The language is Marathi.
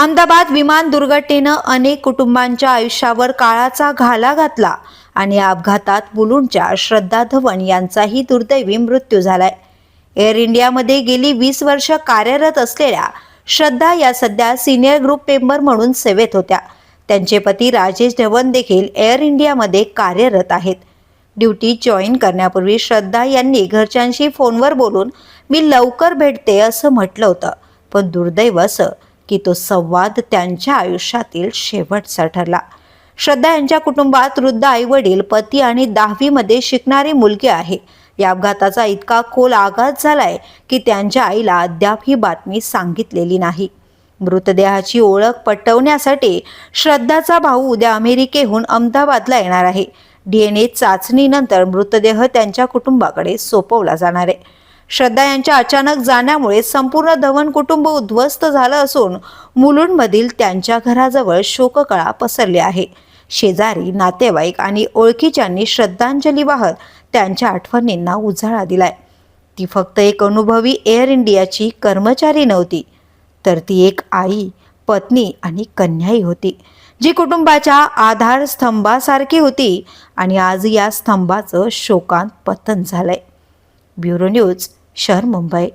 अहमदाबाद विमान दुर्घटनेनं अनेक कुटुंबांच्या आयुष्यावर काळाचा घाला घातला आणि अपघातात बुलूंच्या श्रद्धा धवन यांचाही दुर्दैवी मृत्यू झालाय. एअर इंडियामध्ये गेली वीस वर्ष कार्यरत असलेल्या श्रद्धा या सध्या सिनियर ग्रुप मेंबर म्हणून सेवेत होत्या. त्यांचे पती राजेश धवन देखील एअर इंडियामध्ये कार्यरत आहेत. ड्युटी जॉईन करण्यापूर्वी श्रद्धा यांनी घरच्यांशी फोनवर बोलून मी लवकर भेटते असं म्हटलं होतं. पण दुर्दैव असं की तो संवाद त्यांच्या आयुष्यातील शेवटचा ठरला श्रद्धा यांच्या कुटुंबात वृद्ध आईवडील पती आणि दहावीमध्ये शिकणारी मुलगी आहे. या अपघाताचा इतका खोल आघात झालाय की त्यांच्या आईला अद्याप ही बातमी सांगितलेली नाही. मृतदेहाची ओळख पटवण्यासाठी श्रद्धाचा भाऊ उद्या अमेरिकेहून अहमदाबादला येणार आहे. डीएनए चाचणीनंतर मृतदेह त्यांच्या कुटुंबाकडे सोपवला जाणार आहे. श्रद्धा यांच्या अचानक जाण्यामुळे संपूर्ण धवन कुटुंब उद्ध्वस्त झालं असून मुलुंडमधील त्यांच्या घराजवळ शोककळा पसरली आहे. शेजारी नातेवाईक आणि ओळखीच्यांनी श्रद्धांजली वाहत त्यांच्या आठवणींना उजाळा दिलाय. ती फक्त एक अनुभवी एअर इंडियाची कर्मचारी नव्हती तर ती एक आई पत्नी आणि कन्याही होती जी कुटुंबाच्या आधारस्तंभासारखी होती आणि आज या स्तंभाचं शोकांत पतन झालंय. ब्युरो न्यूज શહેર મુંબઈ.